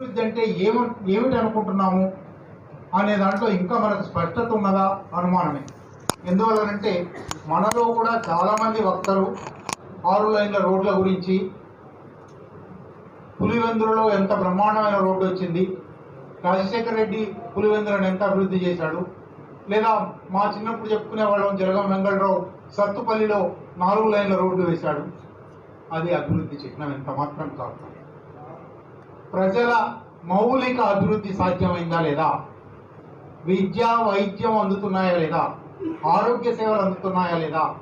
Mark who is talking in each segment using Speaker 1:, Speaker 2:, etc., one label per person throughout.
Speaker 1: అభివృద్ధి అంటే ఏమి ఏమిటి అనుకుంటున్నాము? అనే దాంట్లో ఇంకా మనకు స్పష్టత ఉన్నదా? అనుమానమే. ఎందువలనంటే మనలో కూడా చాలామంది వక్తలు ఆరు లైన్ల రోడ్ల గురించి పులివెందులలో ఎంత బ్రహ్మాండమైన రోడ్డు వచ్చింది రాజశేఖర రెడ్డి పులివెందులను ఎంత అభివృద్ధి చేశాడు లేదా మా చిన్నప్పుడు చెప్పుకునే వాళ్ళం జరగం వెంకటరావు సత్తుపల్లిలో నాలుగు లైన్ల రోడ్డు వేశాడు. అది అభివృద్ధి చిహ్నం ఎంత మాత్రం కాదు. ప్రజల మౌలిక అభివృద్ధి సాధ్యమైందా లేదా? విద్య వైద్యం అందుతున్నాయా లేదా? ఆరోగ్య సేవలు అందుతున్నాయా లేదా?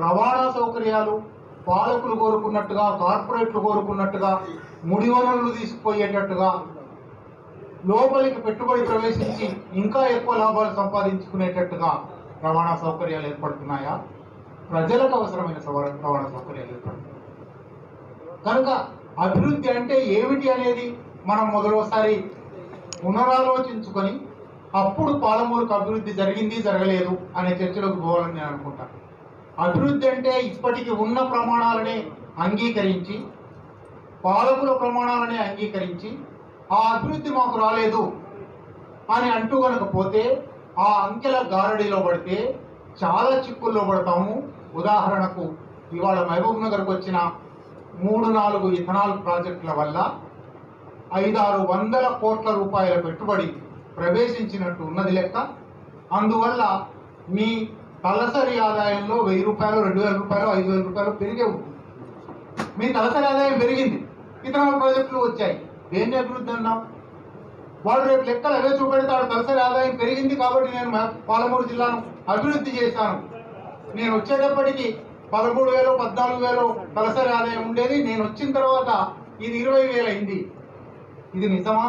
Speaker 1: రవాణా సౌకర్యాలు పాలకులు కోరుకున్నట్టుగా కార్పొరేట్లు కోరుకున్నట్టుగా ముడి వనరులు తీసుకుపోయేటట్టుగా లోపలికి పెట్టుబడి ప్రవేశించి ఇంకా ఎక్కువ లాభాలు సంపాదించుకునేటట్టుగా రవాణా సౌకర్యాలు ఏర్పడుతున్నాయా? ప్రజలకు అవసరమైన రవాణా సౌకర్యాలు ఏర్పడుతున్నాయి? కనుక అభివృద్ధి అంటే ఏమిటి అనేది మనం మొదలోసారి పునరాలోచించుకొని అప్పుడు పాలమూరుకు అభివృద్ధి జరిగింది జరగలేదు అనే చర్చలోకి పోవాలని నేను అనుకుంటాను అభివృద్ధి అంటే ఇప్పటికి ఉన్న ప్రమాణాలనే అంగీకరించి పాలకుల ప్రమాణాలనే అంగీకరించి ఆ అభివృద్ధి మాకు రాలేదు అని అంటూ కనుక పోతే ఆ అంకెల గారడీలో పడితే చాలా చిక్కుల్లో పడతాము. ఉదాహరణకు ఇవాళ మహబూబ్ నగర్కి వచ్చిన మూడు నాలుగు ఇథనాల్ ప్రాజెక్టుల వల్ల ఐదారు వందల కోట్ల రూపాయల పెట్టుబడి ప్రవేశించినట్టు ఉన్నది లెక్క. అందువల్ల మీ తలసరి ఆదాయంలో వెయ్యి రూపాయలు రెండు వేల రూపాయలు ఐదు వేల రూపాయలు పెరిగే ఉంటుంది మీ తలసరి ఆదాయం పెరిగింది. ఇతర ప్రాజెక్టులు వచ్చాయి. దేన్ని అభివృద్ధి అన్నాం వాడు రేపు లెక్కలు అవే చూపెడతాడు తలసరి ఆదాయం పెరిగింది కాబట్టి నేను మా పాలమూరు జిల్లాను అభివృద్ధి చేశాను. నేను వచ్చేటప్పటికి పదమూడు వేలు పద్నాలుగు వేలు తలసరి ఆదాయం ఉండేది. నేను వచ్చిన తర్వాత ఇది ఇరవై వేలు అయింది. ఇది నిజమా?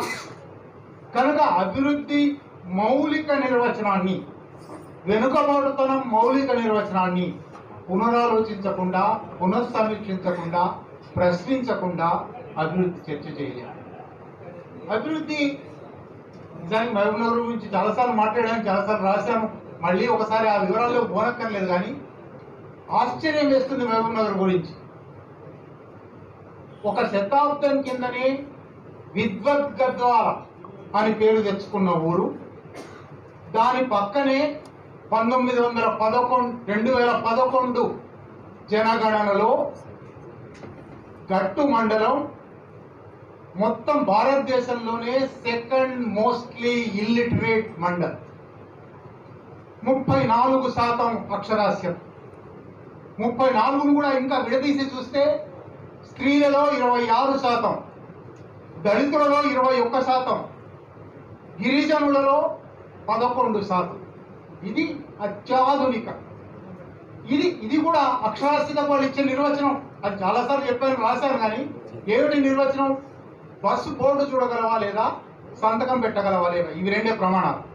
Speaker 1: కనుక అభివృద్ధి మౌలిక నిర్వచనాన్ని వెనుకబాటుతనం మౌలిక నిర్వచనాన్ని పునరాలోచించకుండా పునఃసమీక్షించకుండా ప్రశ్నించకుండా అభివృద్ధి చర్చ చేయాలి. అభివృద్ధి నిజానికి మహబూబ్ నగర్ గురించి చాలాసార్లు మాట్లాడాను చాలాసార్లు రాశాను. మళ్ళీ ఒకసారి ఆ వివరాల్లో పోనక్కర్లేదు కానీ ఆశ్చర్యం వేస్తుంది మహబూబ్ నగర్ గురించి. ఒక శతాబ్దం కిందనే విద్వద్గద్వార అని పేరు తెచ్చుకున్న ఊరు దాని పక్కనే పంతొమ్మిది వందల పదకొండు రెండు వేల పదకొండు జనగణనలో గట్టు మండలం మొత్తం భారతదేశంలోనే సెకండ్ మోస్ట్లీ ఇల్లిటరేట్ మండల్. ముప్పై నాలుగు శాతం అక్షరాస్యత. ముప్పై నాలుగును కూడా ఇంకా విడదీసి చూస్తే స్త్రీలలో ఇరవై ఆరు శాతం దళితులలో ఇరవై ఒక్క శాతం గిరిజనులలో పదకొండు శాతం. ఇది అత్యాధునిక. ఇది ఇది కూడా అక్షరాస్యత వాళ్ళు ఇచ్చే నిర్వచనం. అది చాలాసార్లు చెప్పాను రాశారు కానీ ఏమిటి నిర్వచనం? బస్సు బోర్డు చూడగలవా లేదా? సంతకం పెట్టగలవా లేదా? ఇవి రెండే ప్రమాణాలు.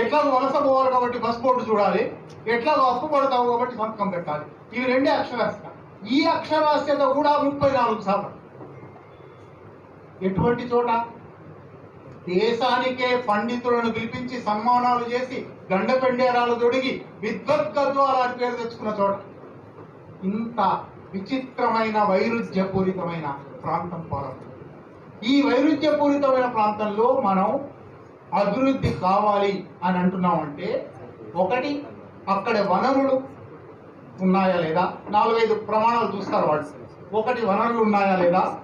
Speaker 1: ఎట్లా వలస పోవాలి కాబట్టి బస్ బోర్డు చూడాలి. ఎట్లా అప్పు పడతావు కాబట్టి సంతకం పెట్టాలి. ఇవి రెండే అక్షరాస్యత. ఈ అక్షరాస్యత కూడా ముప్పై నాలుగు శాతం ఎటువంటి చోట? దేశానికే పండితులను పిలిపించి సన్మానాలు చేసి గండపెండేరాలు తొడిగి విద్వత్గద్వారా పేరు తెచ్చుకున్న చోట. ఇంత విచిత్రమైన వైరుధ్యపూరితమైన ప్రాంతం పోరాటం ఈ వైరుధ్యపూరితమైన ప్రాంతంలో మనం అభివృద్ధి కావాలి అని అంటున్నామంటే ఒకటి అక్కడ వనరులు ఉన్నాయా లేదా? నాలుగైదు ప్రమాణాలు చూస్తారు వాళ్ళు. ఒకటి వనరులు ఉన్నాయా లేదా?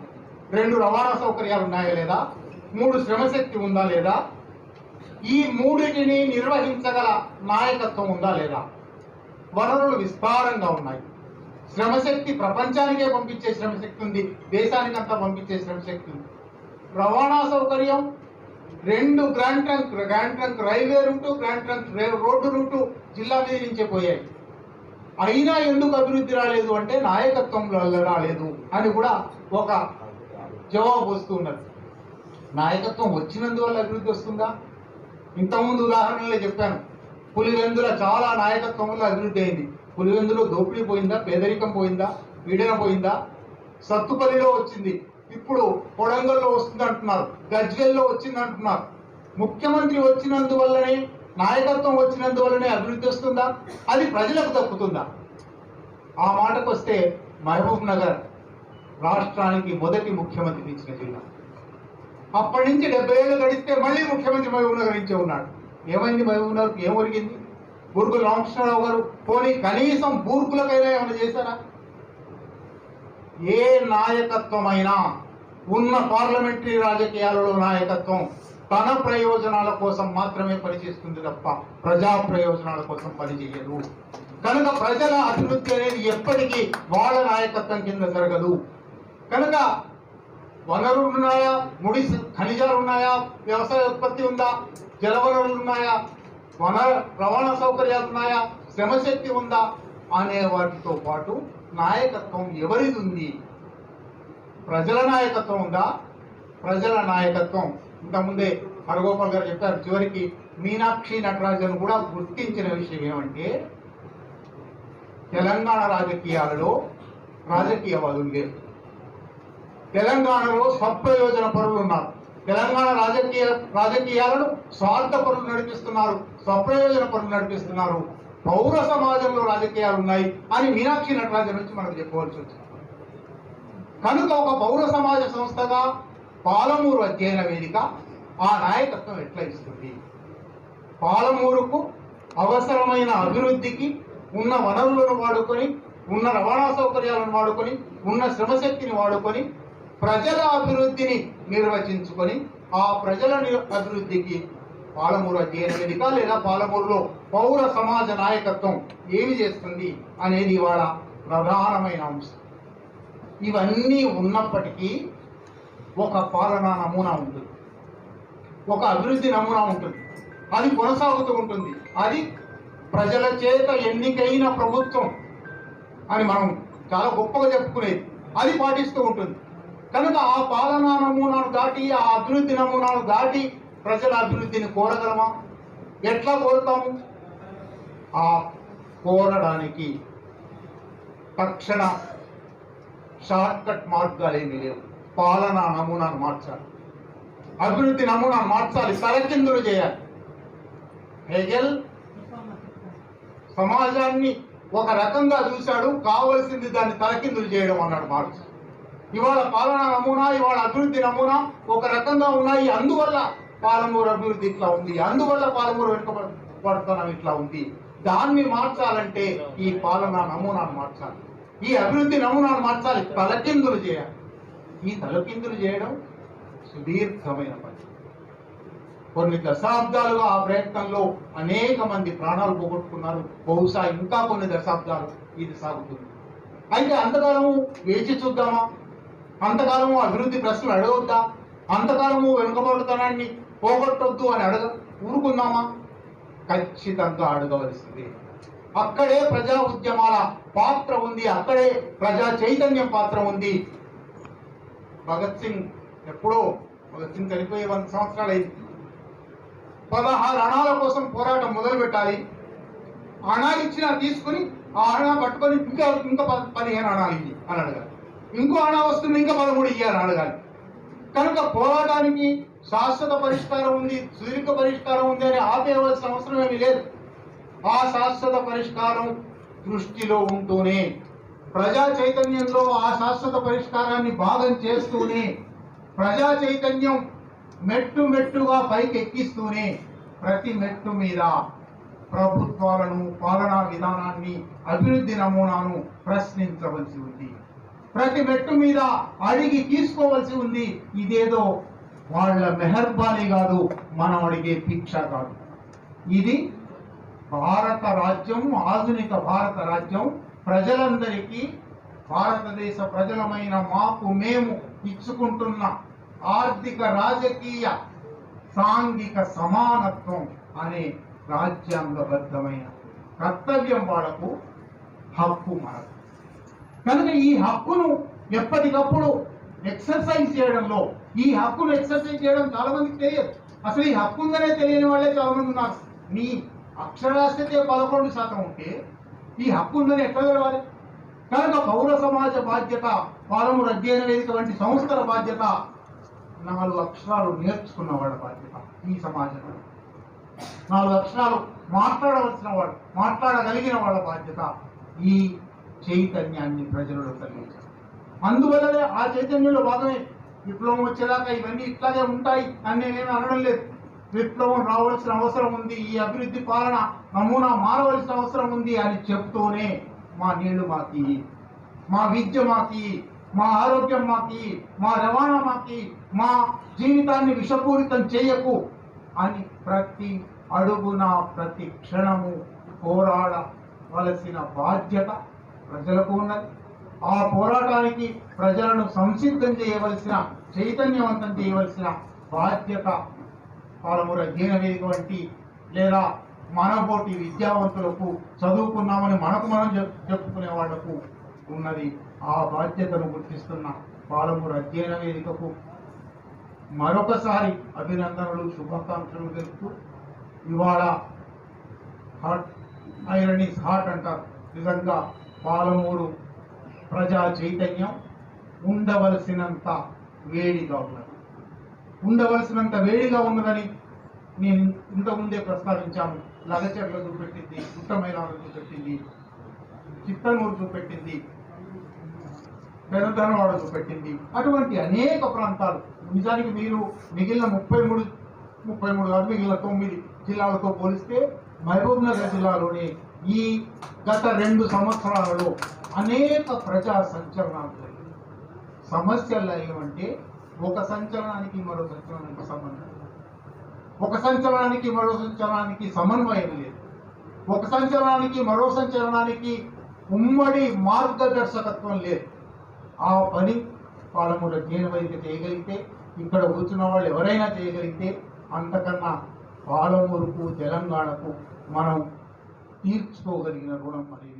Speaker 1: రెండు రవాణా సౌకర్యాలు ఉన్నాయా లేదా? మూడు శ్రమశక్తి ఉందా లేదా? ఈ మూడిటిని నిర్వహించగల నాయకత్వం ఉందా లేదా? వనరులు విస్తారంగా ఉన్నాయి. శ్రమశక్తి ప్రపంచానికే పంపించే శ్రమశక్తి ఉంది దేశానికంతా పంపించే శ్రమశక్తి ఉంది. రవాణా సౌకర్యం రెండు grand trunk grand trunk railway route grand trunk road route జిల్లా మీద నుంచే పోయాయి అయినా ఎందుకు అభివృద్ధి రాలేదు అంటే నాయకత్వం రాలేదు అని కూడా ఒక జవాబు వస్తూ ఉన్నది. నాయకత్వం వచ్చినందువల్ల అభివృద్ధి వస్తుందా? ఇంతకుముందు ఉదాహరణలే చెప్పాను. పులివెందుల చాలా నాయకత్వం వల్ల అభివృద్ధి అయింది. పులివెందులో దోపిడీ పోయిందా? పేదరికం పోయిందా? పీడన పోయిందా? సత్తుపల్లిలో వచ్చింది. ఇప్పుడు కొడంగల్లో వస్తుంది అంటున్నారు గజ్వెల్లో వచ్చింది అంటున్నారు ముఖ్యమంత్రి వచ్చినందువల్లనే నాయకత్వం వచ్చినందువల్లనే అభివృద్ధి వస్తుందా? అది ప్రజలకు తప్పుతుందా ఆ మాటకు వస్తే మహబూబ్ నగర్ రాష్ట్రానికి మొదటి ముఖ్యమంత్రి ఇచ్చిన జిల్లా. అప్పటి నుంచి డెబ్బై ఏళ్ళు గడిస్తే మళ్ళీ ముఖ్యమంత్రి మహబూబ్ నగర్ నుంచే ఉన్నాడు. ఏమైంది మహబూబ్ నగర్కి? ఏం ఒరిగింది? బూర్గుల రామకృష్ణరావు గారు పోనీ కనీసం బూర్గులకైనా ఏమైనా చేశారా? ఏ నాయకత్వమైనా ఉన్న పార్లమెంటరీ రాజకీయాలలో నాయకత్వం తన ప్రయోజనాల కోసం మాత్రమే పనిచేస్తుంది తప్ప ప్రజా ప్రయోజనాల కోసం పనిచేయదు. కనుక ప్రజల అభివృద్ధి అనేది ఎప్పటికీ వాళ్ళ నాయకత్వం కింద జరగదు. కనుక వనరులు ఉన్నాయా? ముడి స- ఖనిజాలు ఉన్నాయా? వ్యవసాయ ఉత్పత్తి ఉందా? జలవనరులు ఉన్నాయా? వన రవాణా సౌకర్యాలు ఉన్నాయా? శ్రమశక్తి ఉందా? అనే వాటితో పాటు నాయకత్వం ఎవరిది ఉంది ప్రజల నాయకత్వం ఉందా ప్రజల నాయకత్వం. ఇంతకుముందే హరగోపాల్ గారు చెప్పారు చివరికి మీనాక్షి నటరాజన్ కూడా గుర్తించిన విషయం ఏమంటే తెలంగాణ రాజకీయాలలో రాజకీయవాదులు లేరు. తెలంగాణలో స్వప్రయోజన పరులు ఉన్నారు. తెలంగాణ రాజకీయ రాజకీయాలను స్వార్థ పరులు నడిపిస్తున్నారు స్వప్రయోజన పరులు నడిపిస్తున్నారు. పౌర సమాజంలో రాజకీయాలు ఉన్నాయి అని మీనాక్షి నటరాజన్ నుంచి మనకు చెప్పవలసి వచ్చింది. కనుక ఒక పౌర సమాజ సంస్థగా పాలమూరు అధ్యయన వేదిక ఆ నాయకత్వం ఎట్లా ఇస్తుంది? పాలమూరుకు అవసరమైన అభివృద్ధికి ఉన్న వనరులను వాడుకొని ఉన్న రవాణా సౌకర్యాలను వాడుకొని ఉన్న శ్రమశక్తిని వాడుకొని ప్రజల అభివృద్ధిని నిర్వచించుకొని ఆ ప్రజల అభివృద్ధికి పాలమూరు అధ్యయన వేదిక లేదా పాలమూరులో పౌర సమాజ నాయకత్వం ఏమి చేస్తుంది అనేది ఇవాళ ప్రధానమైన అంశం. ఇవన్నీ ఉన్నప్పటికీ ఒక పాలనా నమూనా ఉంటుంది. ఒక అభివృద్ధి నమూనా ఉంటుంది. అది కొనసాగుతూ ఉంటుంది. అది ప్రజల చేత ఎన్నికైన ప్రభుత్వం అని మనం చాలా గొప్పగా చెప్పుకునేది. అది పాటిస్తూ ఉంటుంది. కనుక ఆ పాలనా నమూనాను దాటి ఆ అభివృద్ధి నమూనాను దాటి ప్రజల అభివృద్ధిని కోరగలమా? ఎట్లా కోరుతాము? ఆ కోరడానికి తక్షణ షార్ట్కట్ మార్గాలు ఏమీ లేవు. పాలనా నమూనాను మార్చాలి. అభివృద్ధి నమూనాను మార్చాలి. తలకిందులు చేయాలి. హెగెల్ సమాజాన్ని ఒక రకంగా చూశాడు కావలసింది దాన్ని తలకిందులు చేయడం అన్నాడు మార్క్స్. ఇవాళ పాలనా నమూనా ఇవాళ అభివృద్ధి నమూనా ఒక రకంగా ఉన్నాయి. అందువల్ల పాలమూరు అభివృద్ధి ఇట్లా ఉంది. అందువల్ల పాలమూరు వెనుకబడుతున్నాం ఇట్లా ఉంది. దాన్ని మార్చాలంటే ఈ పాలనా నమూనాను మార్చాలి. ఈ అభివృద్ధి నమూనాను మార్చాలి. తలకిందులు చేయాలి. ఈ తలకిందులు చేయడం సుదీర్ఘమైన పని. కొన్ని దశాబ్దాలుగా ఆ ప్రయత్నంలో అనేక మంది ప్రాణాలు పోగొట్టుకున్నారు. బహుశా ఇంకా కొన్ని దశాబ్దాలు ఇది సాగుతుంది. అయితే అంతకాలము వేచి చూద్దామా? అంతకాలము అభివృద్ధి ప్రశ్నలు అడగొద్దా? అంతకాలము వెనుకబడుతనాన్ని పోగొట్టొద్దు అని అడగ ఊరుకుందామా? ఖచ్చితంగా అడగవలసింది. అక్కడే ప్రజా ఉద్యమాల పాత్ర ఉంది అక్కడే ప్రజా చైతన్యం పాత్ర ఉంది. భగత్ సింగ్ ఎప్పుడో భగత్ సింగ్ చనిపోయే వంద సంవత్సరాలు అయింది. పదహారు అణాల కోసం పోరాటం మొదలు పెట్టాలి అణా ఇచ్చినా తీసుకుని ఆ అణా పట్టుకొని ఇంకా ఇంకా ప- పదిహేను అణాలు ఇవి అని అడగాలి. ఇంకో అణా వస్తుంది ఇంకా పదమూడు ఇయ్యాలని అడగాలి. కనుక పోరాటానికి శాశ్వత పరిష్కారం ఉంది సుదీర్ఘ పరిష్కారం ఉంది అని ఆపేయవలసిన అవసరం ఏమీ లేదు. ఆ శాశ్వత పరిష్కారం దృష్టిలో ఉంటూనే ప్రజా చైతన్యంలో ఆ శాశ్వత పరిష్కారాన్ని భాగం చేస్తూనే ప్రజా చైతన్యం మెట్టు మెట్టుగా పైకి ఎక్కిస్తూనే ప్రతి మెట్టు మీద ప్రభుత్వాలను పాలనా విధానాన్ని అభివృద్ధి నమూనాను ప్రశ్నించవలసి ఉంది. ప్రతి మెట్టు మీద అడిగి తీసుకోవలసి ఉంది. ఇదేదో వాళ్ళ మెహర్బానీ కాదు మనం అడిగే భిక్ష కాదు. ఇది భారత రాజ్యం ఆధునిక భారత రాజ్యం. ప్రజలందరికీ భారతదేశ ప్రజలమైన మాకు మేము ఇచ్చుకుంటున్న ఆర్థిక రాజకీయ సాంఘిక సమానత్వం అనే రాజ్యాంగబద్ధమైన కర్తవ్యం వాళ్ళకు హక్కు మనకు. కనుక ఈ హక్కును ఎప్పటికప్పుడు ఎక్సర్సైజ్ చేయడంలో. ఈ హక్కును ఎక్సర్సైజ్ చేయడం చాలా మందికి తెలియదు. అసలు ఈ హక్కు ఉందనే తెలియని వాళ్ళే చాలా మంది ఉన్నారు. మీ అక్షరాస్యత పదకొండు శాతం ఉంటే ఈ హక్కు ఉందని ఎట్లా తెలవాలి? కనుక పౌర సమాజ బాధ్యత పాలమూరు అధ్యయన వేదిక వంటి సంస్థల బాధ్యత నాలుగు అక్షరాలు నేర్చుకున్న వాళ్ళ బాధ్యత ఈ సమాజంలో. నాలుగు అక్షరాలు మాట్లాడవలసిన వాడు మాట్లాడగలిగిన వాళ్ళ బాధ్యత ఈ చైతన్యాన్ని ప్రజలలో కలిగించారు అందువల్లనే ఆ చైతన్యంలో భాగమే. విప్లవం వచ్చేదాకా ఇవన్నీ ఇట్లాగే ఉంటాయి అని నేనేమి అనడం లేదు. విప్లవం రావాల్సిన అవసరం ఉంది ఈ అభివృద్ధి పాలన నమూనా మారవలసిన అవసరం ఉంది అని చెప్తూనే మా నీళ్ళు మాకి మా విద్య మాకి మా ఆరోగ్యం మాకి మా రవాణా మాకి మా జీవితాన్ని విషపూరితం చేయకు అని ప్రతి అడుగున ప్రతి క్షణము పోరాడవలసిన బాధ్యత ప్రజలకు ఉన్నది. ఆ పోరాటానికి ప్రజలను సంసిద్ధం చేయవలసిన చైతన్యవంతం చేయవలసిన బాధ్యత పాలమూర జీనవేదిక వంటి లేదా మనబోటి విద్యావంతులకు చదువుకున్నామని మనకు మనం చెప్- చెప్పుకునే వాళ్ళకు ఉన్నది. ఆ బాధ్యతను గుర్తిస్తున్న పాలమూరు అధ్యయన వేదికకు మరొకసారి అభినందనలు శుభాకాంక్షలు తెలుపుతూ ఇవాళ హాట్ ఐరన్ ఇస్ హాట్ అంటారు. నిజంగా పాలమూరు ప్రజా చైతన్యం ఉండవలసినంత వేడిగా ఉన్నది. ఉండవలసినంత వేడిగా ఉన్నదని నేను ఇంతకుముందే ప్రస్తావించాను. లగచర్ల చూపెట్టింది పుట్టమైలాలు చూపెట్టింది చిత్తనూరు చూపెట్టింది పెదధనవాడ చూపెట్టింది. అటువంటి అనేక ప్రాంతాలు. నిజానికి మీరు మిగిలిన ముప్పై మూడు ముప్పై మూడు కాదు మిగిలిన తొమ్మిది జిల్లాలతో పోలిస్తే మహబూబ్ నగర్ జిల్లాలోని ఈ గత రెండు సంవత్సరాలలో అనేక ప్రజా సంచలనాలు. జరిగాయి. సమస్యలు ఏమంటే ఒక సంచలనానికి మరో సంచలనానికి సంబంధం ఒక సంచలనానికి మరో సంచలనానికి సమన్వయం లేదు. ఒక సంచలనానికి మరో సంచలనానికి ఉమ్మడి మార్గదర్శకత్వం లేదు. ఆ పని పాలమూల జీనవైద్య చేయగలిగితే ఇక్కడ కూర్చున్న వాళ్ళు ఎవరైనా చేయగలిగితే అంతకన్నా పాలమూరుకు తెలంగాణకు మనం తీర్చుకోగలిగిన రుణం అనేది